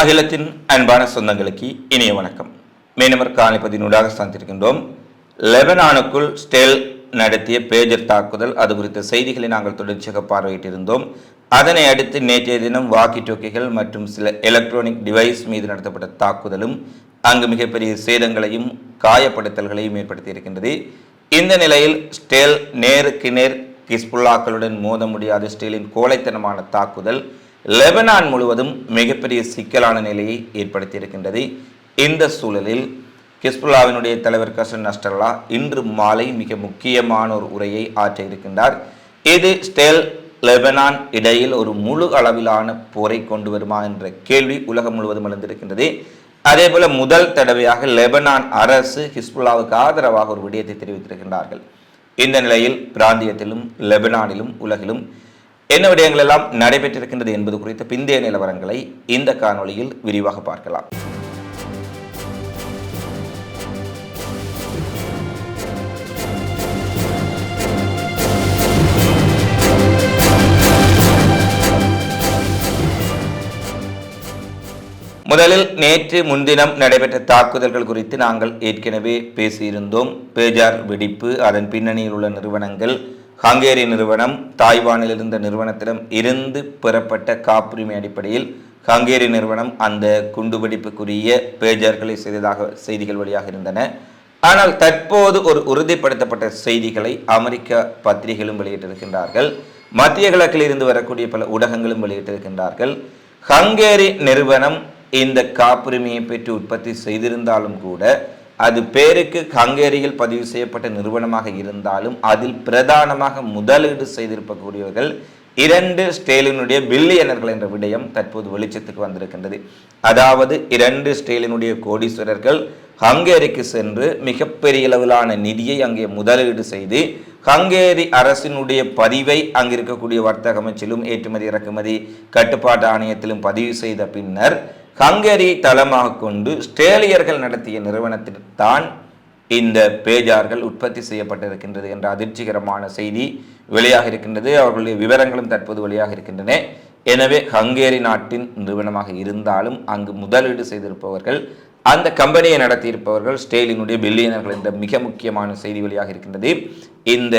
அகிலத்தின் அன்பான சொந்தங்களுக்கு இனிய வணக்கம். மீனவர் காணிப்பதினூடாக சந்திருக்கின்றோம் லெபனானுக்குள் ஸ்டேல் நடத்திய பேஜர் தாக்குதல் அது குறித்த செய்திகளை நாங்கள் தொடர்ச்சியாக பார்வையிட்டிருந்தோம். அதனை அடுத்து நேற்றைய தினம் வாக்கி டோக்கிகள் மற்றும் சில எலக்ட்ரானிக் டிவைஸ் மீது நடத்தப்பட்ட தாக்குதலும் அங்கு மிகப்பெரிய சேதங்களையும் காயப்படுத்தல்களையும் ஏற்படுத்தியிருக்கின்றது இந்த நிலையில் ஸ்டேல் நேருக்கு நேர் கிஸ்புல்லாக்களுடன் மோத முடியாத ஸ்டேலின் கோழைத்தனமான தாக்குதல் லெபனான் முழுவதும் மிகப்பெரிய சிக்கலான நிலையை ஏற்படுத்தியிருக்கின்றது. இந்த சூழலில் கிஸ்புல்லாவினுடைய தலைவர் கசன் நஸ்டல்லா இன்று மாலை மிக முக்கியமான ஒரு உரையை ஆற்ற இருக்கின்றார் இது ஸ்டேல் லெபனான் இடையில் ஒரு முழு அளவிலான போரை கொண்டு வருமா என்ற கேள்வி உலகம் முழுவதும் எழுந்திருக்கின்றது. அதே போல முதல் தடவையாக லெபனான் அரசு ஹிஸ்புல்லாவுக்கு ஆதரவாக ஒரு விடயத்தை தெரிவித்திருக்கின்றார்கள். இந்த நிலையில் பிராந்தியத்திலும் லெபனானிலும் உலகிலும் என்ன விடயங்கள் எல்லாம் நடைபெற்றிருக்கின்றது என்பது குறித்த பிந்தைய நிலவரங்களை இந்த காணொளியில் விரிவாக பார்க்கலாம். முதலில் நேற்று முன்தினம் நடைபெற்ற தாக்குதல்கள் குறித்து நாங்கள் ஏற்கனவே பேசியிருந்தோம். பேஜார் வெடிப்பு அதன் பின்னணியில் உள்ள நிறுவனங்கள் ஹங்கேரி நிறுவனம் தாய்வானில் இருந்த நிறுவனத்திடம் இருந்து பெறப்பட்ட காப்புரிமை அடிப்படையில் ஹங்கேரி நிறுவனம் அந்த குண்டுவெடிப்புக்குரிய பேஜர்களை செய்ததாக செய்திகள் வழியாக இருந்தன. ஆனால் தற்போது ஒரு உறுதிப்படுத்தப்பட்ட செய்திகளை அமெரிக்க பத்திரிகைகளும் வெளியிட்டிருக்கின்றார்கள். மத்திய கிழக்கில் இருந்து வரக்கூடிய பல ஊடகங்களும் வெளியிட்டிருக்கின்றார்கள். ஹங்கேரி நிறுவனம் இந்த காப்புரிமையை பெற்று உற்பத்தி செய்திருந்தாலும் கூட அது பேருக்கு ஹங்கேரியில் பதிவு செய்யப்பட்ட நிறுவனமாக இருந்தாலும் அதில் பிரதானமாக முதலீடு செய்திருக்கக்கூடியவர்கள் இரண்டு ஸ்டேலினுடைய பில்லியனர்கள் என்ற விடயம் தற்போது வெளிச்சத்துக்கு வந்திருக்கின்றது. அதாவது இரண்டு ஸ்டேலினுடைய கோடீஸ்வரர்கள் ஹங்கேரிக்கு சென்று மிகப்பெரிய அளவிலான நிதியை அங்கே முதலீடு செய்து ஹங்கேரி அரசினுடைய பதிவை அங்கு இருக்கக்கூடிய வர்த்தக அமைச்சிலும் ஏற்றுமதி இறக்குமதி கட்டுப்பாட்டு ஆணையத்திலும் பதிவு செய்த பின்னர் ஹங்கேரியை தளமாக கொண்டு ஸ்டேலியர்கள் நடத்திய நிறுவனத்திற்கான் இந்த பேஜார்கள் உற்பத்தி செய்யப்பட்டிருக்கின்றது என்ற அதிர்ச்சிகரமான செய்தி வெளியாக இருக்கின்றது. அவர்களுடைய விவரங்களும் தற்போது வெளியாக இருக்கின்றன. எனவே ஹங்கேரி நாட்டின் நிறுவனமாக இருந்தாலும் அங்கு முதலீடு செய்திருப்பவர்கள் அந்த கம்பெனியை நடத்தியிருப்பவர்கள் ஸ்டேலினுடைய பில்லியனர்கள் என்ற மிக முக்கியமான செய்தி வெளியாக இருக்கின்றது. இந்த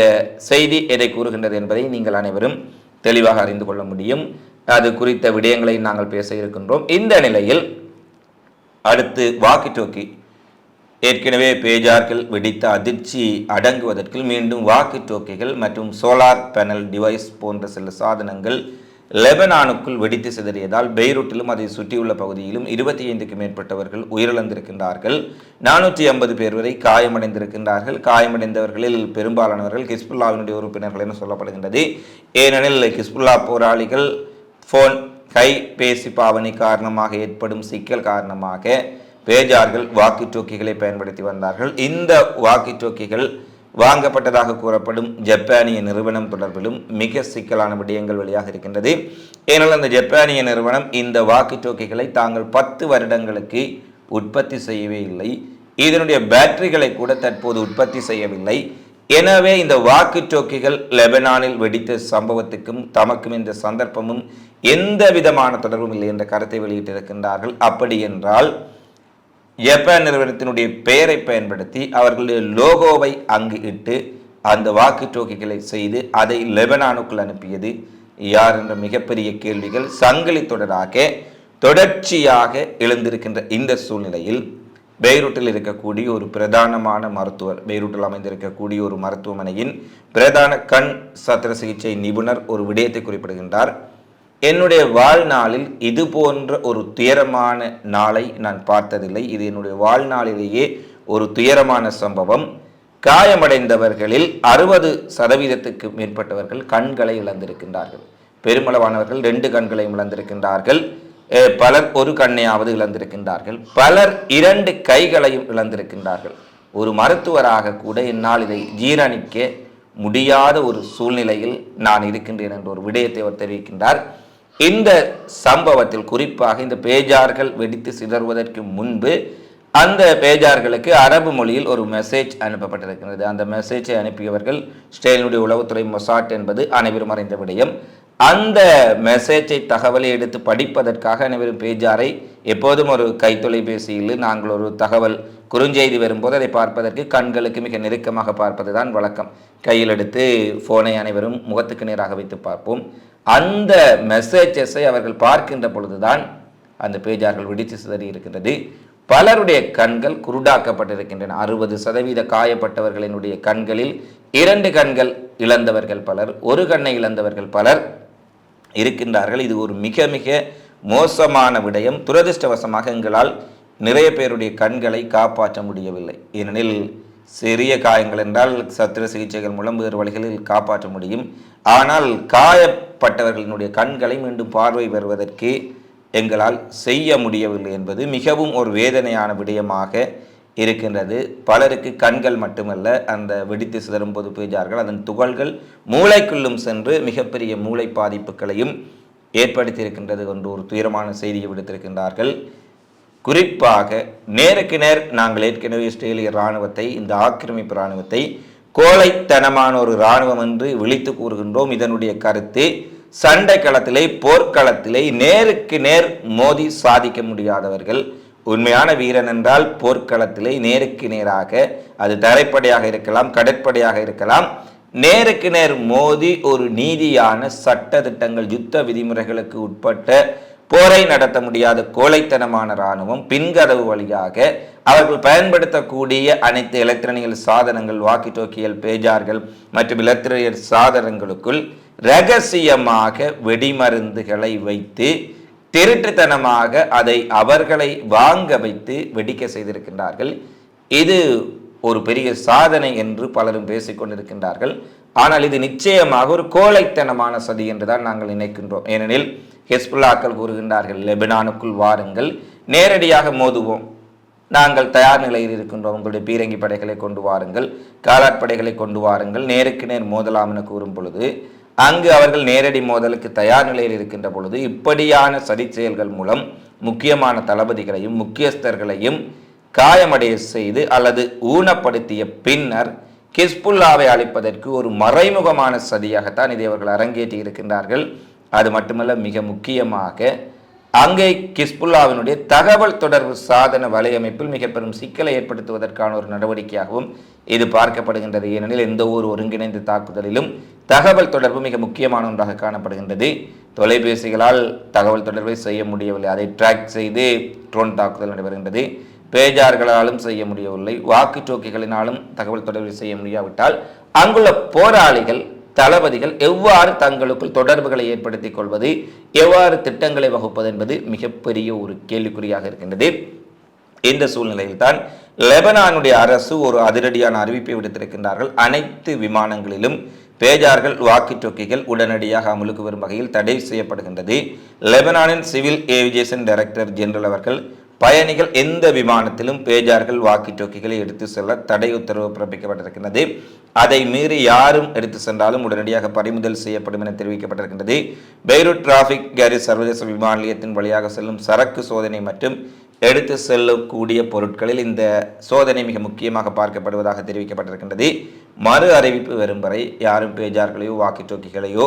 செய்தி எதை கூறுகின்றது என்பதை நீங்கள் அனைவரும் தெளிவாக அறிந்து கொள்ள முடியும். அது குறித்த விடயங்களை நாங்கள் பேச இருக்கின்றோம். இந்த நிலையில் அடுத்து வாக்கி டோக்கி. ஏற்கனவே பேஜார்கள் வெடித்த அதிர்ச்சி அடங்குவதற்கு மீண்டும் வாக்கி டோக்கிகள் மற்றும் சோலார் பேனல் டிவைஸ் போன்ற சில சாதனங்கள் லெபனானுக்குள் வெடித்து சிதறியதால் பெய்ரூட்டிலும் அதை சுற்றியுள்ள பகுதியிலும் இருபத்தி ஐந்துக்கும் மேற்பட்டவர்கள் உயிரிழந்திருக்கின்றார்கள். நானூற்றி ஐம்பது பேர் வரை காயமடைந்திருக்கின்றார்கள். காயமடைந்தவர்களில் பெரும்பாலானவர்கள் ஹிஸ்புல்லாவினுடைய உறுப்பினர்கள் என சொல்லப்படுகின்றது. ஏனெனில் ஹிஸ்புல்லா போராளிகள் ஃபோன் கைபேசி பாவனை காரணமாக ஏற்படும் சிக்கல் காரணமாக பேஜார்கள் வாக்கி டோக்கிகளை பயன்படுத்தி வந்தார்கள். இந்த வாக்கி டோக்கிகள் வாங்கப்பட்டதாக கூறப்படும் ஜப்பானிய நிறுவனம் தொடர்பிலும் மிக சிக்கலான விடயங்கள் வெளியாக இருக்கின்றது. ஏனால் அந்த ஜப்பானிய நிறுவனம் இந்த வாக்கி டோக்கிகளை தாங்கள் பத்து வருடங்களுக்கு உற்பத்தி செய்யவே இல்லை. இதனுடைய பேட்டரிகளை கூட தற்போது உற்பத்தி செய்யவில்லை. எனவே இந்த வாக்கு டோக்கிகள் லெபனானில் வெடித்த சம்பவத்துக்கும் தமக்கும் இந்த சந்தர்ப்பமும் எந்த விதமான தொடர்பும் இல்லை என்ற கருத்தை வெளியிட்டிருக்கின்றார்கள். அப்படி என்றால் ஜப்பான் நிறுவனத்தினுடைய பெயரை பயன்படுத்தி அவர்களுடைய லோகோவை அங்கு இட்டு அந்த வாக்கு டோக்கிகளை செய்து அதை லெபனானுக்குள் அனுப்பியது யார் என்ற மிகப்பெரிய கேள்விகள் சங்கிலி தொடராக தொடர்ச்சியாக எழுந்திருக்கின்ற இந்த சூழ்நிலையில் பெய்ரூட்டில் இருக்கக்கூடிய ஒரு பிரதானமான மருத்துவர் பெய்ரூட்டில் அமைந்திருக்கக்கூடிய ஒரு மருத்துவமனையின் பிரதான கண் சத்திர சிகிச்சை நிபுணர் ஒரு விடயத்தை குறிப்பிடுகின்றார். என்னுடைய வாழ்நாளில் இது போன்ற ஒரு துயரமான நாளை நான் பார்த்ததில்லை. இது என்னுடைய வாழ்நாளிலேயே ஒரு துயரமான சம்பவம். காயமடைந்தவர்களில் அறுபது சதவீதத்துக்கு மேற்பட்டவர்கள் கண்களை இழந்திருக்கின்றார்கள். பெருமளவானவர்கள் ரெண்டு கண்களையும் இழந்திருக்கின்றார்கள். பலர் ஒரு கண்ணையாவது இழந்திருக்கின்றார்கள். பலர் இரண்டு கைகளையும் இழந்திருக்கின்றார்கள். ஒரு மருத்துவராக கூட என்னால் இதை ஜீரணிக்க முடியாத ஒரு சூழ்நிலையில் நான் இருக்கின்றேன் என்ற ஒரு விடயத்தை அவர் தெரிவிக்கின்றார். இந்த சம்பவத்தில் குறிப்பாக இந்த பேஜார்கள் வெடித்து சிதறுவதற்கு முன்பு அந்த பேஜார்களுக்கு அரபு மொழியில் ஒரு மெசேஜ் அனுப்பப்பட்டிருக்கிறது அந்த மெசேஜை அனுப்பியவர்கள் ஸ்டெயினுடைய உளவுத்துறை மொசாட் என்பது அனைவரும் அறிந்த விடயம். அந்த மெசேஜை தகவலை எடுத்து படிப்பதற்காக அனைவரும் பேஜாரை எப்போதும் ஒரு கைத்தொலைபேசியில் நாங்கள் ஒரு தகவல் குறுஞ்செய்தி வரும்போது அதை பார்ப்பதற்கு கண்களுக்கு மிக நெருக்கமாக பார்ப்பது தான் வழக்கம். கையில் எடுத்து ஃபோனை அனைவரும் முகத்துக்கு நேராக வைத்து பார்ப்போம். அந்த மெசேஜஸை அவர்கள் பார்க்கின்ற பொழுதுதான் அந்த பேஜார்கள் வெடித்து சிதறி இருக்கின்றது. பலருடைய கண்கள் குருடாக்கப்பட்டிருக்கின்றன. அறுபது சதவீத காயப்பட்டவர்களினுடைய கண்களில் இரண்டு கண்கள் இழந்தவர்கள் பலர் ஒரு கண்ணை இழந்தவர்கள் பலர் இருக்கின்றார்கள். இது ஒரு மிக மிக மோசமான விடயம். துரதிர்ஷ்டவசமாக எங்களால் நிறைய பேருடைய கண்களை காப்பாற்ற முடியவில்லை. ஏனெனில் சிறிய காயங்கள் என்றால் சத்திர சிகிச்சைகள் மூலம் வேறு வழிகளில் காப்பாற்ற முடியும். ஆனால் காயப்பட்டவர்களினுடைய கண்களை மீண்டும் பார்வை பெறுவதற்கு எங்களால் செய்ய முடியவில்லை என்பது மிகவும் ஒரு வேதனையான விடயமாக இருக்கின்றது. பலருக்கு கண்கள் மட்டுமல்ல அந்த வெடித்து சிதறும் போது பேஜார்கள் அதன் துகள்கள் மூளைக்குள்ளும் சென்று மிகப்பெரிய மூளை பாதிப்புகளையும் ஏற்படுத்தியிருக்கின்றது என்று ஒரு துயரமான செய்தியை விடுத்திருக்கின்றார்கள். குறிப்பாக நேருக்கு நேர் நாங்கள் ஏற்கனவே இஸ்ரேலிய இராணுவத்தை இந்த ஆக்கிரமிப்பு இராணுவத்தை கோழைத்தனமான ஒரு இராணுவம் என்று விழித்து கூறுகின்றோம். இதனுடைய கருத்து சண்டை களத்திலே போர்க்களத்திலே நேருக்கு நேர் மோதி சாதிக்க முடியாதவர்கள் உண்மையான வீரன் என்றால் போர்க்களத்திலே நேருக்கு நேராக அது தரைப்படையாக இருக்கலாம் கடற்படையாக இருக்கலாம். நேருக்கு நேர் மோதி ஒரு நீதியான சட்ட திட்டங்கள் யுத்த விதிமுறைகளுக்கு உட்பட்ட போரை நடத்த முடியாத கோழைத்தனமான இராணுவம் பின்கதவு வழியாக அவர்கள் பயன்படுத்தக்கூடிய அனைத்து எலக்ட்ரானிக்கல் சாதனங்கள் வாக்கி டோக்கியல் பேஜார்கள் மற்றும் எலக்ட்ரானியல் சாதனங்களுக்குள் ரகசியமாக வெடிமருந்துகளை வைத்து திருட்டுத்தனமாக அதை அவர்களை வாங்க வைத்து வெடிக்க செய்திருக்கின்றார்கள். இது ஒரு பெரிய சாதனை என்று பலரும் பேசிக்கொண்டிருக்கின்றார்கள் ஆனால் இது நிச்சயமாக ஒரு கோழைத்தனமான சதி என்றுதான் நாங்கள் நினைக்கின்றோம். ஏனெனில் ஹெஸ்புல்லாக்கள் கூறுகின்றார்கள் லெபனானுக்குள் வாருங்கள் நேரடியாக மோதுவோம். நாங்கள் தயார் நிலையில் இருக்கின்றோம். உங்களுடைய பீரங்கி படைகளை கொண்டு வாருங்கள் காலாட்படைகளை கொண்டு வாருங்கள் நேருக்கு நேர் மோதலாம் என கூறும் பொழுது அங்கு அவர்கள் நேரடி மோதலுக்கு தயார் நிலையில் இருக்கின்ற பொழுது இப்படியான சதி செயல்கள் மூலம் முக்கியமான தளபதிகளையும் முக்கியஸ்தர்களையும் காயமடைய செய்து அல்லது ஊனப்படுத்திய பின்னர் கிஸ்புல்லாவை அழிப்பதற்கு ஒரு மறைமுகமான சதியாகத்தான் இதை அவர்கள் அரங்கேற்றி இருக்கின்றார்கள். அது மட்டுமல்ல மிக முக்கியமாக அங்கே கிஸ்புல்லாவினுடைய தகவல் தொடர்பு சாதன வலையமைப்பில் மிக பெரும் சிக்கலை ஏற்படுத்துவதற்கான ஒரு நடவடிக்கையாகவும் இது பார்க்கப்படுகின்றது. ஏனெனில் எந்த ஒரு ஒருங்கிணைந்த தாக்குதலிலும் தகவல் தொடர்பு மிக முக்கியமான ஒன்றாக காணப்படுகின்றது. தொலைபேசிகளால் தகவல் தொடர்பை செய்ய முடியவில்லை. அதை ட்ராக் செய்து ட்ரோன் தாக்குதல் நடைபெறுகின்றது. பேஜார்களாலும் செய்ய முடியவில்லை. வாக்கு டோக்கிகளினாலும் தகவல் தொடர்பு செய்ய முடியாவிட்டால் அங்குள்ள போராளிகள் தளபதிகள் எவ்வாறு தங்களுக்குள் தொடர்புகளை ஏற்படுத்திக் கொள்வது எவ்வாறு திட்டங்களை வகுப்பது என்பது மிகப்பெரிய ஒரு கேள்விக்குறியாக இருக்கின்றது. இந்த சூழ்நிலையில்தான் லெபனானுடைய அரசு ஒரு அதிரடியான அறிவிப்பை விடுத்திருக்கின்றார்கள். அனைத்து விமானங்களிலும் பேஜார்கள் வாக்கி டோக்கிகள் உடனடியாக அமலுக்கு வரும் வகையில் தடை செய்யப்படுகின்றது. லெபனானின் சிவில் ஏவியேஷன் டைரக்டர் ஜெனரல் அவர்கள் பயணிகள் எந்த விமானத்திலும் பேஜார்கள் வாக்கி டோக்கிகளை எடுத்து செல்ல தடை உத்தரவு பிறப்பிக்கப்பட்டிருக்கின்றது. அதை மீறி யாரும் எடுத்து சென்றாலும் உடனடியாக பறிமுதல் செய்யப்படும் என தெரிவிக்கப்பட்டிருக்கின்றது. பெய்ரூட் டிராபிக் கேரிஸ் சர்வதேச விமான நிலையத்தின் வழியாக செல்லும் சரக்கு சோதனை மற்றும் எடுத்து செல்லக்கூடிய பொருட்களில் இந்த சோதனை மிக முக்கியமாக பார்க்கப்படுவதாக தெரிவிக்கப்பட்டிருக்கின்றது. மறு அறிவிப்பு வரும் வரை யாரும் பேஜார்களையோ வாக்கி டோக்கிகளையோ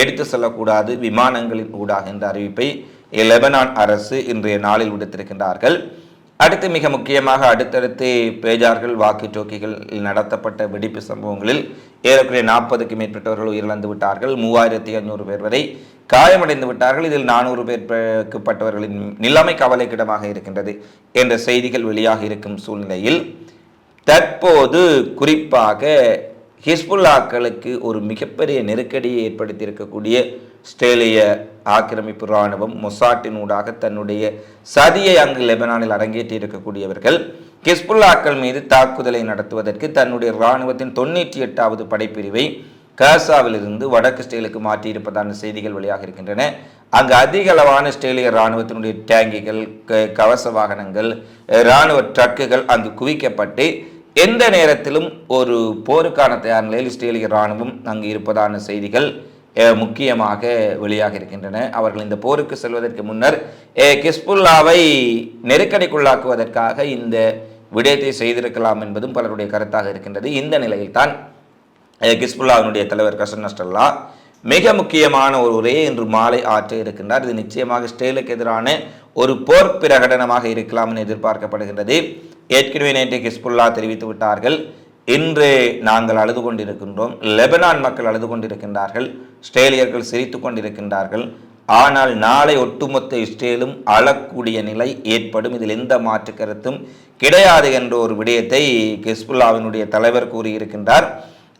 எடுத்து செல்லக்கூடாது விமானங்களின் ஊடாக என்ற அறிவிப்பை லெபனான் அரசு இன்றைய நாளில் விடுத்திருக்கின்றார்கள். அடுத்து மிக முக்கியமாக அடுத்தடுத்து பேஜார்கள் வாக்கி டோக்கிகள் நடத்தப்பட்ட வெடிப்பு சம்பவங்களில் ஏறக்குறைய நாற்பதுக்கு மேற்பட்டவர்கள் உயிரிழந்து விட்டார்கள். மூவாயிரத்தி ஐநூறு பேர் வரை காயமடைந்து விட்டார்கள். இதில் நானூறு பேர்ப்பட்டவர்களின் நிலைமை கவலைக்கிடமாக இருக்கின்றது என்ற செய்திகள் வெளியாக இருக்கும் சூழ்நிலையில் தற்போது குறிப்பாக ஹிஸ்புல்லாக்களுக்கு ஒரு மிகப்பெரிய நெருக்கடியை ஏற்படுத்தியிருக்கக்கூடிய ஆஸ்திரேலிய ஆக்கிரமிப்பு இராணுவம் மொசாட்டினூடாக தன்னுடைய சதியை அங்கு லெபனானில் அரங்கேற்றி இருக்கக்கூடியவர்கள் ஹிஸ்புல்லாக்கள் மீது தாக்குதலை நடத்துவதற்கு தன்னுடைய இராணுவத்தின் தொண்ணூற்றி எட்டாவது படைப்பிரிவை காசாவிலிருந்து வடக்கு ஸ்டேலுக்கு மாற்றியிருப்பதான செய்திகள் வெளியாக இருக்கின்றன. அங்கு அதிக அளவான ஸ்டேலிய இராணுவத்தினுடைய டேங்கிகள் க- கவச வாகனங்கள் இராணுவ ட்ரக்குகள் அங்கு குவிக்கப்பட்டு எந்த நேரத்திலும் ஒரு போருக்கான தயார் நிலையில் இஸ்ரேலிய இராணுவம் அங்கு இருப்பதான செய்திகள் முக்கியமாக வெளியாக இருக்கின்றன. அவர்கள் இந்த போருக்கு செல்வதற்கு முன்னர் கிஸ்புல்லாவை நெருக்கடிக்குள்ளாக்குவதற்காக இந்த விடயத்தை செய்திருக்கலாம் என்பதும் பலருடைய கருத்தாக இருக்கின்றது. இந்த நிலையில்தான் கிஸ்புல்லாவினுடைய தலைவர் கசன் நஸ்டல்லா மிக முக்கியமான ஒரு உரையை இன்று மாலை ஆற்ற இருக்கின்றார். இது நிச்சயமாக இஸ்ரேலுக்கு எதிரான ஒரு போர் பிரகடனமாக இருக்கலாம் என எதிர்பார்க்கப்படுகின்றது. ஏற்கனவே நேற்று ஹிஸ்புல்லா தெரிவித்து விட்டார்கள். இன்று நாங்கள் அழுது கொண்டிருக்கின்றோம். லெபனான் மக்கள் அழுது கொண்டிருக்கின்றார்கள். இஸ்ரேலியர்கள் சிரித்து கொண்டிருக்கின்றார்கள். ஆனால் நாளை ஒட்டுமொத்த இஸ்ரேலும் அழக்கூடிய நிலை ஏற்படும். இதில் எந்த மாற்று கருத்தும் கிடையாது என்ற ஒரு விடயத்தை கெஸ்புல்லாவினுடைய தலைவர் கூறியிருக்கின்றார்.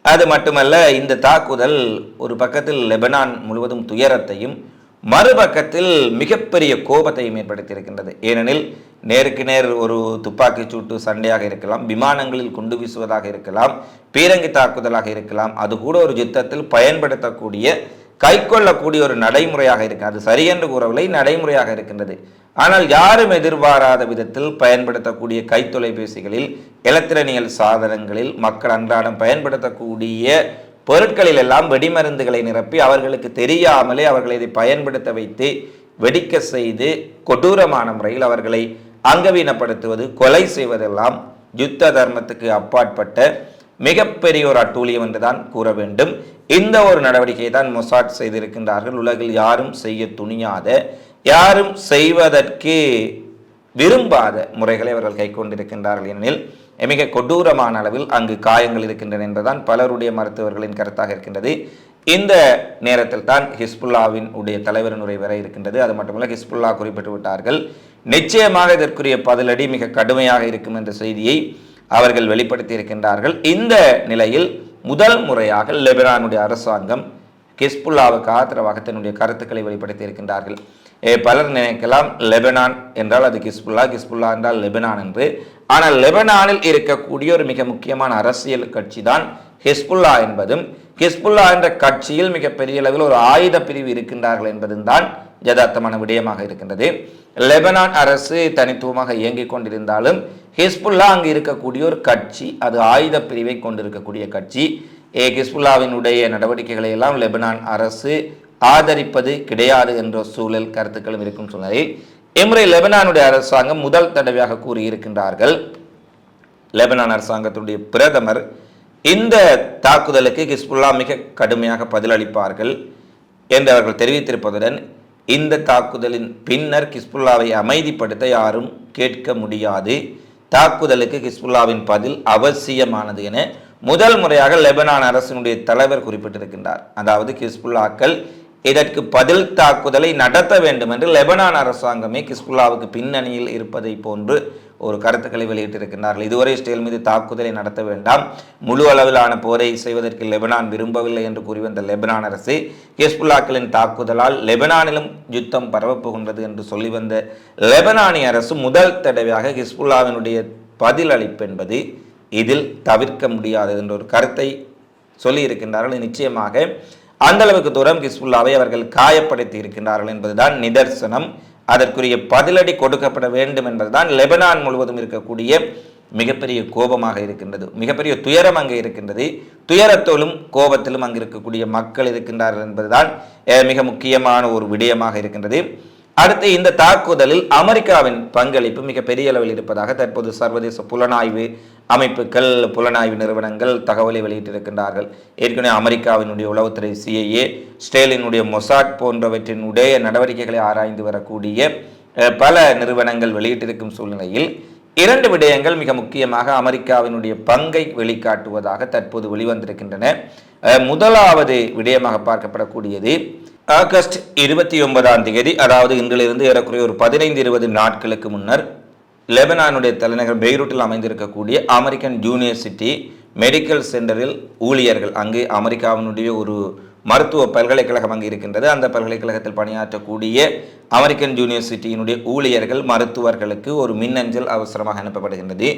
அது மட்டுமல்ல இந்த தாக்குதல் ஒரு பக்கத்தில் லெபனான் முழுவதும் துயரத்தையும் மறுபக்கத்தில் மிகப்பெரிய கோபத்தையும் ஏற்படுத்தியிருக்கின்றது. ஏனெனில் நேருக்கு நேர் ஒரு துப்பாக்கி சூட்டு சண்டையாக இருக்கலாம் விமானங்களில் குண்டு வீசுவதாக இருக்கலாம் பீரங்கி தாக்குதலாக இருக்கலாம் அது கூட ஒரு யுத்தத்தில் பயன்படுத்தக்கூடிய கைக்கொள்ளக்கூடிய ஒரு நடைமுறையாக இருக்கு. அது சரி என்று கூறவில்லை நடைமுறையாக இருக்கின்றது. ஆனால் யாரும் எதிர்பாராத விதத்தில் பயன்படுத்தக்கூடிய கைத்தொலைபேசிகளில் எலக்ட்ரானியல் சாதனங்களில் மக்கள் அன்றாடம் பயன்படுத்தக்கூடிய பொருட்களில் எல்லாம் வெடிமருந்துகளை நிரப்பி அவர்களுக்கு தெரியாமலே அவர்களை இதை பயன்படுத்த வைத்து வெடிக்க செய்து கொடூரமான முறையில் அவர்களை அங்கவீனப்படுத்துவது கொலை செய்வதெல்லாம் யுத்த தர்மத்துக்கு அப்பாற்பட்ட மிகப்பெரிய ஒரு அட்டூழியம் என்றுதான் கூற வேண்டும். இந்த ஒரு நடவடிக்கையை தான் மொசாட் செய்திருக்கின்றார்கள். உலகில் யாரும் செய்ய துணியாத யாரும் செய்வதற்கு விரும்பாத முறைகளை அவர்கள் கைக்கொண்டிருக்கின்றார்கள். எனில் மிக கொடூரமான அளவில் அங்கு காயங்கள் இருக்கின்றன என்பதுதான் பலருடைய மருத்துவர்களின் கருத்தாக இருக்கின்றது. இந்த நேரத்தில் தான் ஹிஸ்புல்லாவின் உடைய தலைவரின் உரை வர இருக்கின்றது. அது மட்டுமல்ல ஹிஸ்புல்லா குறிப்பிட்டு விட்டார்கள் நிச்சயமாக இதற்குரிய பதிலடி மிக கடுமையாக இருக்கும் என்ற செய்தியை அவர்கள் வெளிப்படுத்தி இருக்கின்றார்கள் இந்த நிலையில் முதல் முறையாக லெபனானுடைய அரசாங்கம் ஹிஸ்புல்லாவுக்கு ஆதரவாக தன்னுடைய கருத்துக்களை வெளிப்படுத்தி இருக்கின்றார்கள் பலர் நினைக்கலாம் லெபனான் என்றால் அது கிஸ்புல்லா கிஸ்புல்லா என்றால் லெபனான் என்று. ஆனால் லெபனானில் இருக்கக்கூடிய ஒரு மிக முக்கியமான அரசியல் கட்சி தான் ஹிஸ்புல்லா என்பதும் ஹிஸ்புல்லா என்ற கட்சியில் மிகப்பெரிய அளவில் ஒரு ஆயுத பிரிவு இருக்கின்றார்கள் என்பதும் தான் யதார்த்தமான விடயமாக இருக்கின்றது. லெபனான் அரசு தனித்துவமாக இயங்கிக் கொண்டிருந்தாலும் ஹிஸ்புல்லா அங்கு இருக்கக்கூடிய ஒரு கட்சி அது ஆயுத பிரிவை கொண்டிருக்கக்கூடிய கட்சி. ஏ ஹிஸ்புல்லாவினுடைய நடவடிக்கைகளை எல்லாம் லெபனான் அரசு ஆதரிப்பது கிடையாது என்ற சூழல் கருத்துக்களும் இருக்கும் சூழ்நிலையில் இம்முறை லெபனானுடைய அரசாங்கம் முதல் தடவையாக கூறியிருக்கின்றார்கள். லெபனான் அரசாங்கத்துடைய பிரதமர் இந்த தாக்குதலுக்கு ஹிஸ்புல்லா மிக கடுமையாக பதிலளிப்பார்கள் என்று அவர்கள் தெரிவித்திருப்பதுடன் இந்த தாக்குதலின் பின்னர் ஹிஸ்புல்லாவை அமைதிப்படுத்த யாரும் கேட்க முடியாது. தாக்குதலுக்கு ஹிஸ்புல்லாவின் பதில் அவசியமானது என முதல் முறையாக லெபனான் அரசினுடைய தலைவர் குறிப்பிட்டிருக்கின்றார். அதாவது ஹிஸ்புல்லாக்கள் இதற்கு பதில் தாக்குதலை நடத்த வேண்டும் என்று லெபனான் அரசாங்கமே கிஸ்புல்லாவுக்கு பின்னணியில் இருப்பதை போன்று ஒரு கருத்துக்களை வெளியிட்டிருக்கின்றார்கள். இதுவரை இஸ்ரேல் மீது தாக்குதலை நடத்த வேண்டாம். முழு அளவிலான போரை செய்வதற்கு லெபனான் விரும்பவில்லை என்று கூறி வந்த லெபனான் அரசு ஹிஸ்புல்லாக்களின் தாக்குதலால் லெபனானிலும் யுத்தம் பரவப்போகின்றது என்று சொல்லி வந்த லெபனானிய அரசு முதல் தடவையாக ஹிஸ்புல்லாவினுடைய பதிலளிப்பு என்பது இதில் தவிர்க்க முடியாதது என்ற ஒரு கருத்தை சொல்லி இருக்கின்றார்கள் நிச்சயமாக அந்த அளவுக்கு தூரம் ஹிஸ்புல்லாவை அவர்கள் காயப்படுத்தி இருக்கின்றார்கள் என்பதுதான் நிதர்சனம். அதற்குரிய பதிலடி கொடுக்கப்பட வேண்டும் என்பதுதான் லெபனான் முழுவதும் இருக்கக்கூடிய மிகப்பெரிய கோபமாக இருக்கின்றது. மிகப்பெரிய துயரம் அங்கே இருக்கின்றது. துயரத்தோலும் கோபத்திலும் அங்கு இருக்கக்கூடிய மக்கள் இருக்கின்றார்கள் என்பதுதான் மிக முக்கியமான ஒரு விடயமாக இருக்கின்றது. அடுத்து இந்த தாக்குதலில் அமெரிக்காவின் பங்களிப்பு மிக பெரிய அளவில் இருப்பதாக தற்போது சர்வதேச புலனாய்வு அமைப்புகள் புலனாய்வு நிறுவனங்கள் தகவலை வெளியிட்டிருக்கின்றார்கள். ஏற்கனவே அமெரிக்காவினுடைய உளவுத்துறை சிஐஏ ஸ்டேலினுடைய மொசாட் போன்றவற்றினுடைய நடவடிக்கைகளை ஆராய்ந்து வரக்கூடிய பல நிறுவனங்கள் வெளியிட்டிருக்கும் சூழ்நிலையில் இரண்டு விடயங்கள் மிக முக்கியமாக அமெரிக்காவினுடைய பங்கை வெளிக்காட்டுவதாக தற்போது வெளிவந்திருக்கின்றன. முதலாவது விடயமாக பார்க்கப்படக்கூடியது ஆகஸ்ட் இருபத்தி ஒன்பதாம் தேதி அதாவது இன்றிலிருந்து ஏறக்குறைய ஒரு பதினைந்து இருபது நாட்களுக்கு முன்னர் லெபனானுடைய தலைநகர் பெய்ரூட்டில் அமைந்திருக்கக்கூடிய அமெரிக்கன் யூனிவர்சிட்டி மெடிக்கல் சென்டரில் ஊழியர்கள் அங்கு அமெரிக்காவினுடைய ஒரு மருத்துவ பல்கலைக்கழகம் அங்கு இருக்கின்றது. அந்த பல்கலைக்கழகத்தில் பணியாற்றக்கூடிய அமெரிக்கன் யூனிவர்சிட்டியினுடைய ஊழியர்கள் மருத்துவர்களுக்கு ஒரு மின்னஞ்சல் அவசரமாக அனுப்பப்படுகின்றது.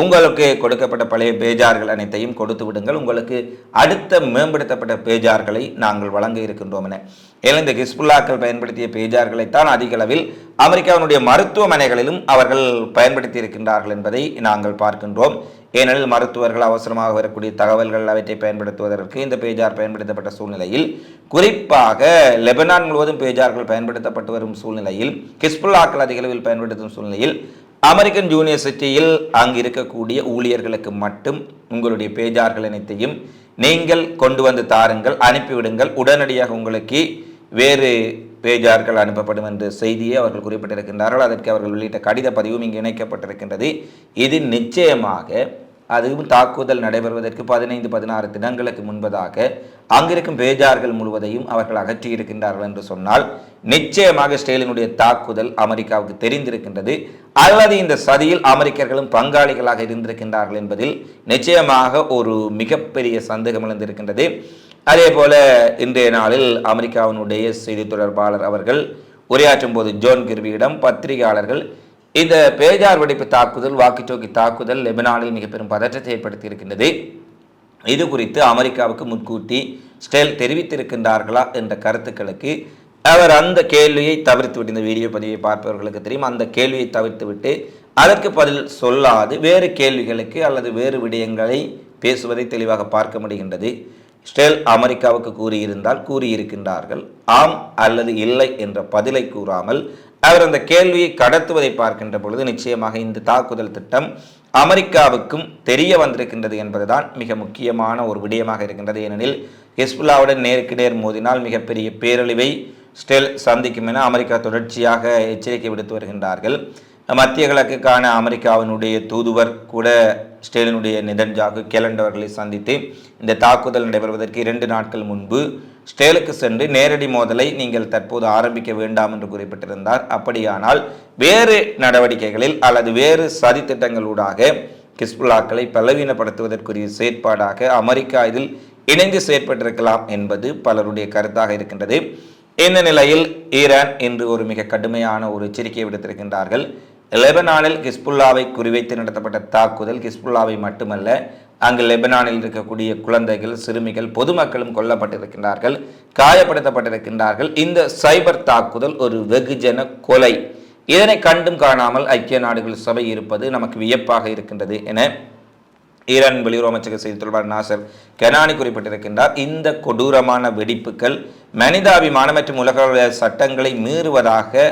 உங்களுக்கு கொடுக்கப்பட்ட பழைய பேஜார்கள் அனைத்தையும் கொடுத்து விடுங்கள். உங்களுக்கு அடுத்த மேம்படுத்தப்பட்ட பேஜார்களை நாங்கள் வழங்க இருக்கின்றோம் என. ஏன்னா இந்த ஹிஸ்புல்லாக்கள் பயன்படுத்திய பேஜார்களைத்தான் அதிக அளவில் அமெரிக்காவினுடைய மருத்துவமனைகளிலும் அவர்கள் பயன்படுத்தி இருக்கின்றார்கள் என்பதை நாங்கள் பார்க்கின்றோம். ஏனெனில் மருத்துவர்கள் அவசரமாக வரக்கூடிய தகவல்கள் அவற்றை பயன்படுத்துவதற்கு இந்த பேஜார் பயன்படுத்தப்பட்ட சூழ்நிலையில் குறிப்பாக லெபனான் முழுவதும் பேஜார்கள் பயன்படுத்தப்பட்டு வரும் சூழ்நிலையில் ஹிஸ்புல்லாக்கள் அதிக அளவில் பயன்படுத்தும் சூழ்நிலையில் அமெரிக்கன் யூனிவர்சிட்டியில் அங்கு இருக்கக்கூடிய ஊழியர்களுக்கு மட்டும் உங்களுடைய பேஜார்கள் அனைத்தையும் நீங்கள் கொண்டு வந்து தாருங்கள் அனுப்பிவிடுங்கள். உடனடியாக உங்களுக்கு வேறு பேஜார்கள் அனுப்பப்படும் என்ற செய்தியை அவர்கள் குறிப்பிட்டிருக்கின்றார்கள். அதற்கு அவர்கள் வெளியிட்ட கடித பதிவும் இங்கு இணைக்கப்பட்டிருக்கின்றது. இது நிச்சயமாக அதுவும் தாக்குதல் நடைபெறுவதற்கு பதினைந்து பதினாறு தினங்களுக்கு முன்பதாக அங்கிருக்கும் பேஜார்கள் முழுவதையும் அவர்கள் அகற்றியிருக்கின்றார்கள் என்று சொன்னால் நிச்சயமாக ஸ்டேலினுடைய தாக்குதல் அமெரிக்காவுக்கு தெரிந்திருக்கின்றது. அல்லது இந்த சதியில் அமெரிக்கர்களும் பங்காளிகளாக இருந்திருக்கின்றார்கள் என்பதில் நிச்சயமாக ஒரு மிகப்பெரிய சந்தேகம் எழுந்திருக்கின்றது. அதே போல இன்றைய நாளில் அமெரிக்காவினுடைய செய்தி தொடர்பாளர் அவர்கள் உரையாற்றும் போது ஜோன் கிர்வியிடம் பத்திரிகையாளர்கள் இந்த பேஜார் வெடிப்பு தாக்குதல் வாக்கிச்சோக்கி தாக்குதல் லெபனானில் மிக பெரும் பதற்றத்தை ஏற்படுத்தி இருக்கின்றது இது குறித்து அமெரிக்காவுக்கு முன்கூட்டி ஸ்டெல் தெரிவித்திருக்கின்றார்களா என்ற கருத்துக்களுக்கு அவர் அந்த கேள்வியை தவிர்த்து விட்டு இந்த வீடியோ பதிவை பார்ப்பவர்களுக்கு தெரியும் அந்த கேள்வியை தவிர்த்து விட்டு அதற்கு பதில் சொல்லாது வேறு கேள்விகளுக்கு அல்லது வேறு விடயங்களை பேசுவதை தெளிவாக பார்க்க முடிகின்றது. ஸ்டெல் அமெரிக்காவுக்கு கூறியிருந்தால் கூறியிருக்கின்றார்கள் ஆம் அல்லது இல்லை என்ற பதிலை கூறாமல் அவர் அந்த கேள்வியை கடத்துவதை பார்க்கின்ற பொழுது நிச்சயமாக இந்த தாக்குதல் திட்டம் அமெரிக்காவுக்கும் தெரிய வந்திருக்கின்றது என்பதுதான் மிக முக்கியமான ஒரு விடயமாக இருக்கின்றது. ஏனெனில் ஹிஸ்புல்லாவுடன் நேருக்கு நேர் மோதினால் மிகப்பெரிய பேரழிவை ஸ்டெல் சந்திக்கும் என அமெரிக்கா தொடர்ச்சியாக எச்சரிக்கை விடுத்து வருகின்றார்கள். மத்திய கிழக்குக்கான அமெரிக்காவினுடைய தூதுவர் கூட ஸ்டேலினுடைய நிதன்ஜாகு கேலண்டவர்களை சந்தித்து இந்த தாக்குதல் நடைபெறுவதற்கு இரண்டு நாட்கள் முன்பு ஸ்டேலுக்கு சென்று நேரடி மோதலை நீங்கள் தற்போது ஆரம்பிக்க வேண்டாம் என்று குறிப்பிட்டிருந்தார். அப்படியானால் வேறு நடவடிக்கைகளில் அல்லது வேறு சதித்திட்டங்களூடாக கிஸ்புல்லாக்களை பலவீனப்படுத்துவதற்குரிய செயற்பாடாக அமெரிக்கா இதில் இணைந்து செயற்பட்டிருக்கலாம் என்பது பலருடைய கருத்தாக இருக்கின்றது. இந்த நிலையில் ஈரான் இன்று ஒரு மிக கடுமையான ஒரு எச்சரிக்கையை விடுத்திருக்கின்றார்கள். லெபனானில் கிஸ்புல்லாவை குறிவைத்து நடத்தப்பட்ட தாக்குதல் கிஸ்புல்லாவை மட்டுமல்ல அங்கு லெபனானில் இருக்கக்கூடிய குழந்தைகள் சிறுமிகள் பொதுமக்களும் கொல்லப்பட்டிருக்கின்றார்கள் காயப்படுத்தப்பட்டிருக்கின்றார்கள். இந்த சைபர் தாக்குதல் ஒரு வெகுஜன கொலை. இதனை கண்டும் காணாமல் ஐக்கிய நாடுகள் சபை இருப்பது நமக்கு வியப்பாக இருக்கின்றது என ஈரான் வெளியுறவு அமைச்சக செய்தி தொடர்பாளர் நாசர் கெனானி குறிப்பிட்டிருக்கின்றார். இந்த கொடூரமான வெடிப்புகள் மனிதாபிமான மற்றும் உலக சட்டங்களை மீறுவதாக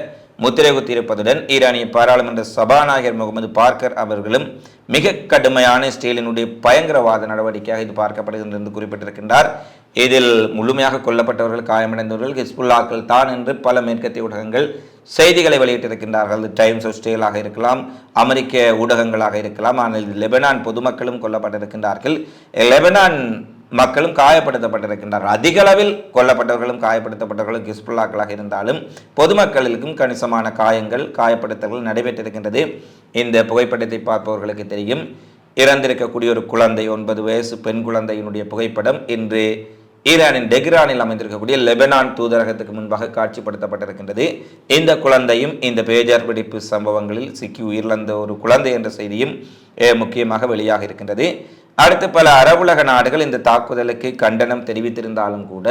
முத்திரை குத்தியிருப்பதுடன் ஈரானிய பாராளுமன்ற சபாநாயகர் முகமது பார்க்கர் அவர்களும் மிக கடுமையான ஸ்டீலினுடைய பயங்கரவாத நடவடிக்கையாக இது பார்க்கப்படுகின்றது என்று குறிப்பிட்டிருக்கின்றார். இதில் முழுமையாக கொல்லப்பட்டவர்கள் காயமடைந்தவர்கள் ஹிஸ்புல்லாக்கள் தான் என்று பல மேற்கத்திய ஊடகங்கள் செய்திகளை வெளியிட்டிருக்கின்றார்கள். டைம்ஸ் ஆஃப் ஸ்டேலாக இருக்கலாம் அமெரிக்க ஊடகங்களாக இருக்கலாம் ஆனால் லெபனான் பொதுமக்களும் கொல்லப்பட்டிருக்கின்றார்கள். லெபனான் மக்களும் காயப்படுத்தப்பட்டிருக்கின்றார்கள் அதிக அளவில் கொல்லப்பட்டவர்களும் காயப்படுத்தப்பட்டவர்களும் கிஸ்புல்லாக்களாக இருந்தாலும் பொதுமக்களுக்கும் கணிசமான காயங்கள் காயப்படுத்தல்கள் நடைபெற்றிருக்கின்றது. இந்த புகைப்படத்தை பார்ப்பவர்களுக்கு தெரியும். இறந்திருக்கக்கூடிய ஒரு குழந்தை ஒன்பது வயசு பெண் குழந்தையினுடைய புகைப்படம் இன்று ஈரானின் டெக்ரானில் அமைந்திருக்கக்கூடிய லெபனான் தூதரகத்துக்கு முன்பாக காட்சிப்படுத்தப்பட்டிருக்கின்றது. இந்த குழந்தையும் இந்த பேஜர் வெடிப்பு சம்பவங்களில் சிக்கி உயிரிழந்த ஒரு குழந்தை என்ற செய்தியும் முக்கியமாக வெளியாக இருக்கின்றது அடுத்து பல அரபுலக நாடுகள் இந்த தாக்குதலுக்கு கண்டனம் தெரிவித்திருந்தாலும் கூட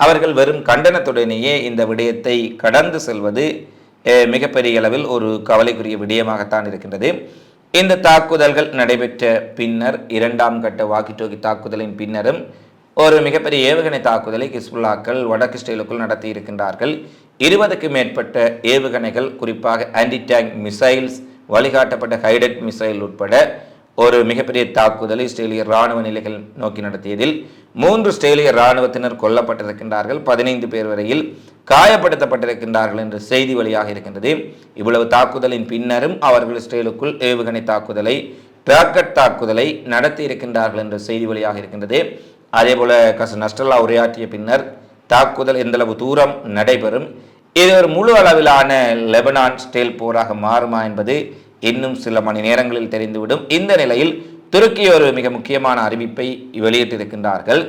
அவர்கள் வெறும் கண்டனத்துடனேயே இந்த விடயத்தை கடந்து செல்வது மிகப்பெரிய அளவில் ஒரு கவலைக்குரிய விடயமாகத்தான் இருக்கின்றது. இந்த தாக்குதல்கள் நடைபெற்ற பின்னர் இரண்டாம் கட்ட வாக்கி டோக்கி தாக்குதலின் பின்னரும் ஒரு மிகப்பெரிய ஏவுகணை தாக்குதலை ஹிஸ்புல்லாக்கள் வடக்கு ஸ்டைலுக்குள் நடத்தி இருக்கின்றார்கள். இருபதுக்கு மேற்பட்ட ஏவுகணைகள் குறிப்பாக ஆன்டி டேங்க் மிசைல்ஸ் வழிகாட்டப்பட்ட ஹைடட் மிசைல் உட்பட ஒரு மிகப்பெரிய தாக்குதலை இஸ்ரேலிய இராணுவ நிலைகள் நோக்கி நடத்தியதில் மூன்று இஸ்ரேலிய இராணுவத்தினர் கொல்லப்பட்டிருக்கின்றார்கள். பதினைந்து பேர் வரையில் காயப்படுத்தப்பட்டிருக்கின்றார்கள் என்ற செய்தி வழியாக இருக்கின்றது. இவ்வளவு தாக்குதலின் பின்னரும் அவர்கள் இஸ்ரேலுக்குள் ஏவுகணை தாக்குதலை ராக்கெட் தாக்குதலை நடத்தி இருக்கின்றார்கள் என்ற செய்தி வழியாக இருக்கின்றது. அதே போல கச நஸ்டல்லா உரையாற்றிய பின்னர் தாக்குதல் எந்தளவு தூரம் நடைபெறும் இது ஒரு முழு அளவிலான லெபனான் ஸ்டேல் போராக மாறுமா என்பது இன்னும் சில மணி நேரங்களில் தெரிந்துவிடும். இந்த நிலையில் துருக்கி ஒரு மிக முக்கியமான அறிவிப்பை வெளியிட்டிருக்கின்றார்கள்.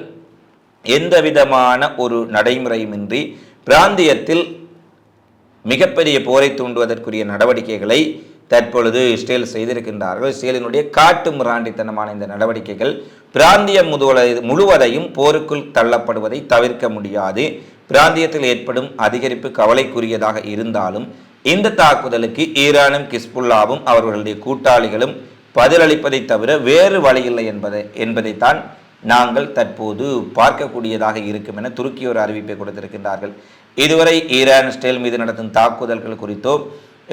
எந்த விதமான ஒரு நடைமுறையுமின்றி பிராந்தியத்தில் மிகப்பெரிய போரை தூண்டுவதற்குரிய நடவடிக்கைகளை தற்பொழுது இஸ்ரேல் செய்திருக்கின்றார்கள். இஸ்ரேலினுடைய காட்டு முராண்டித்தனமான இந்த நடவடிக்கைகள் பிராந்தியம் முழுவதையும் போருக்குள் தள்ளப்படுவதை தவிர்க்க முடியாது. பிராந்தியத்தில் ஏற்படும் அதிகரிப்பு கவலைக்குரியதாக இருந்தாலும் இந்த தாக்குதலுக்கு ஈரானும் கிஸ்புல்லாவும் அவர்களுடைய கூட்டாளிகளும் பதிலளிப்பதை தவிர வேறு வழியில்லை என்பதை என்பதைத்தான் நாங்கள் தற்போது பார்க்கக்கூடியதாக இருக்கும் என துருக்கி ஒரு அறிவிப்பை கொடுத்திருக்கின்றார்கள். இதுவரை ஈரான் இஸ்ரேல் மீது நடத்தும் தாக்குதல்கள் குறித்தோ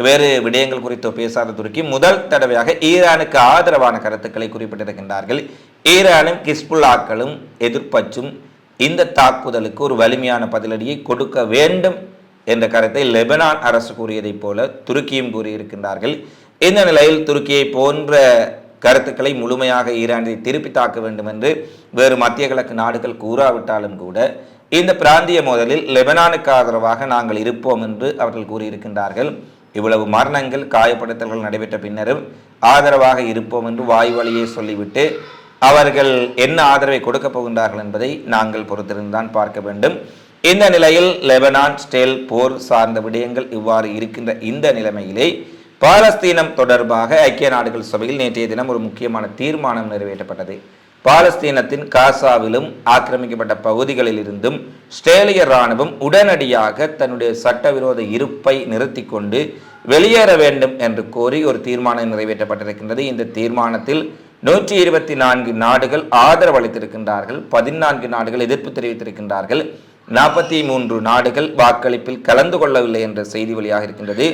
வேறு விடயங்கள் குறித்தோ பேசாத துருக்கி முதல் தடவையாக ஈரானுக்கு ஆதரவான கருத்துக்களை குறிப்பிட்டிருக்கின்றார்கள். ஈரானும் கிஸ்புல்லாக்களும் எதிர்ப்பச்சும் இந்த தாக்குதலுக்கு ஒரு வலிமையான பதிலடியை கொடுக்க வேண்டும் என்ற கருத்தை லெபனான் அரசு கூறியதைப் போல துருக்கியும் கூறியிருக்கின்றார்கள். இந்த நிலையில் துருக்கியை போன்ற கருத்துக்களை முழுமையாக ஈரானை திருப்பி தாக்க வேண்டும் என்று வேறு மத்திய கிழக்கு நாடுகள் கூறாவிட்டாலும் கூட இந்த பிராந்திய மோதலில் லெபனானுக்கு ஆதரவாக நாங்கள் இருப்போம் என்று அவர்கள் கூறியிருக்கின்றார்கள். இவ்வளவு மரணங்கள் காயப்படுத்தல்கள் நடைபெற்ற பின்னரும் ஆதரவாக இருப்போம் என்று வாய் வழியே சொல்லிவிட்டு அவர்கள் என்ன ஆதரவை கொடுக்கப் போகின்றார்கள் என்பதை நாங்கள் பொறுத்திருந்தான் பார்க்க வேண்டும். இந்த நிலையில் லெபனான் ஸ்டேல் போர் சார்ந்த விடயங்கள் இவ்வாறு இருக்கின்ற இந்த நிலைமையிலே பாலஸ்தீனம் தொடர்பாக ஐக்கிய நாடுகள் சபையில் நேற்றைய தினம் ஒரு முக்கியமான தீர்மானம் நிறைவேற்றப்பட்டது. பாலஸ்தீனத்தின் காசாவிலும் ஆக்கிரமிக்கப்பட்ட பகுதிகளிலிருந்தும் ஸ்ட்ரேலிய இராணுவம் உடனடியாக தன்னுடைய சட்டவிரோத இருப்பை நிறுத்தி கொண்டு வெளியேற வேண்டும் என்று கோரி ஒரு தீர்மானம் நிறைவேற்றப்பட்டிருக்கின்றது. இந்த தீர்மானத்தில் நூற்றி இருபத்தி நான்கு நாடுகள் ஆதரவு அளித்திருக்கின்றார்கள். பதினான்கு நாடுகள் எதிர்ப்பு தெரிவித்திருக்கின்றார்கள். நாற்பத்தி மூன்று நாடுகள் வாக்களிப்பில் கலந்து கொள்ளவில்லை என்ற செய்தி வெளியாக இருக்கின்றது.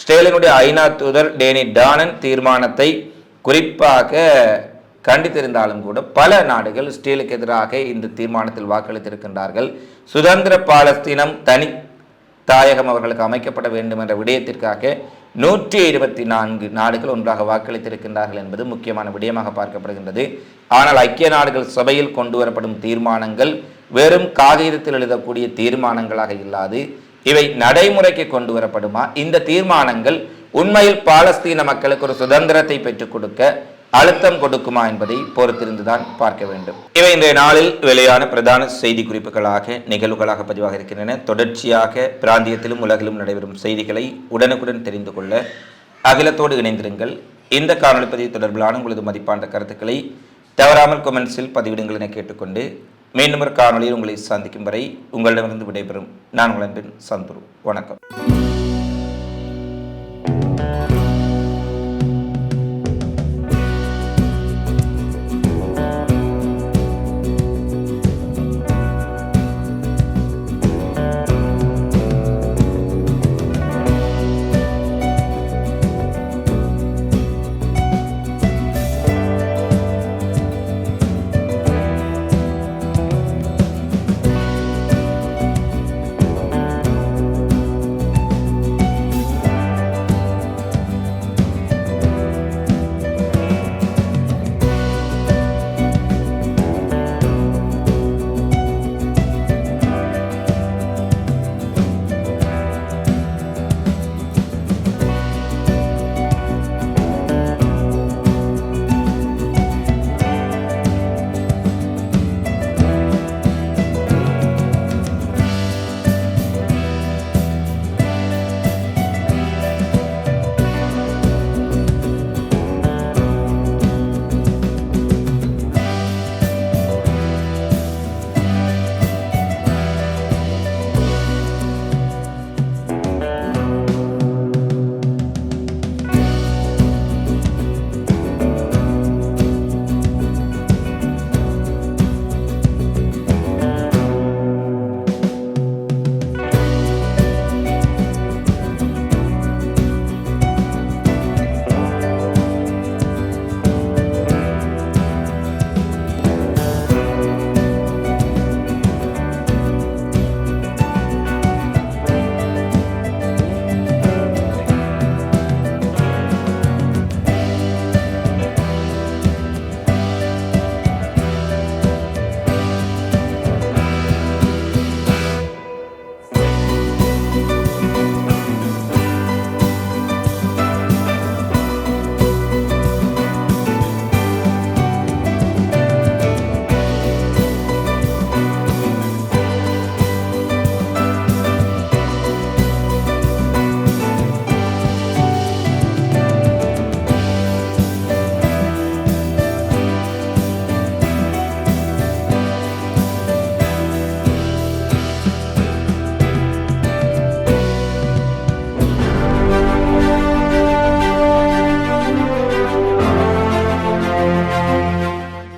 ஸ்டேலினுடைய ஐநா தூதர் டேனி டானன் தீர்மானத்தை குறிப்பாக கண்டித்திருந்தாலும் கூட பல நாடுகள் ஸ்டீலுக்கு எதிராக இந்த தீர்மானத்தில் வாக்களித்திருக்கின்றார்கள். சுதந்திர பாலஸ்தீனம் தனி தாயகம் அவர்களுக்கு அமைக்கப்பட வேண்டும் என்ற விடயத்திற்காக நூற்றி இருபத்தி நான்கு நாடுகள் ஒன்றாக வாக்களித்திருக்கின்றார்கள் என்பது முக்கியமான விடயமாக பார்க்கப்படுகின்றது. ஆனால் ஐக்கிய நாடுகள் சபையில் கொண்டு வரப்படும் தீர்மானங்கள் வெறும் காகிதத்தில் எழுதக்கூடிய தீர்மானங்களாக இல்லாது இவை நடைமுறைக்கு கொண்டு வரப்படுமா? இந்த தீர்மானங்கள் உண்மையில் பாலஸ்தீன மக்களுக்கு ஒரு சுதந்திரத்தை பெற்றுக் கொடுக்க அழுத்தம் கொடுக்குமா என்பதை பொறுத்திருந்துதான் பார்க்க வேண்டும். இவை இன்றைய நாளில் வெளியான பிரதான செய்தி குறிப்புகளாக நிகழ்வுகளாக பதிவாக இருக்கின்றன. தொடர்ச்சியாக பிராந்தியத்திலும் உலகிலும் நடைபெறும் செய்திகளை உடனுக்குடன் தெரிந்து கொள்ள அகிலத்தோடு இணைந்திருங்கள். இந்த காணொலி பதிவு தொடர்பிலான உங்களது மதிப்பான கருத்துக்களை தவறாமல் கொமெண்ட்ஸில் பதிவிடுங்கள் என கேட்டுக்கொண்டு மீண்டும் ஒரு காணொலியில் உங்களை சந்திக்கும் வரை உங்களிடமிருந்து விடைபெறும். நான் உங்களின் சந்துரு. வணக்கம்.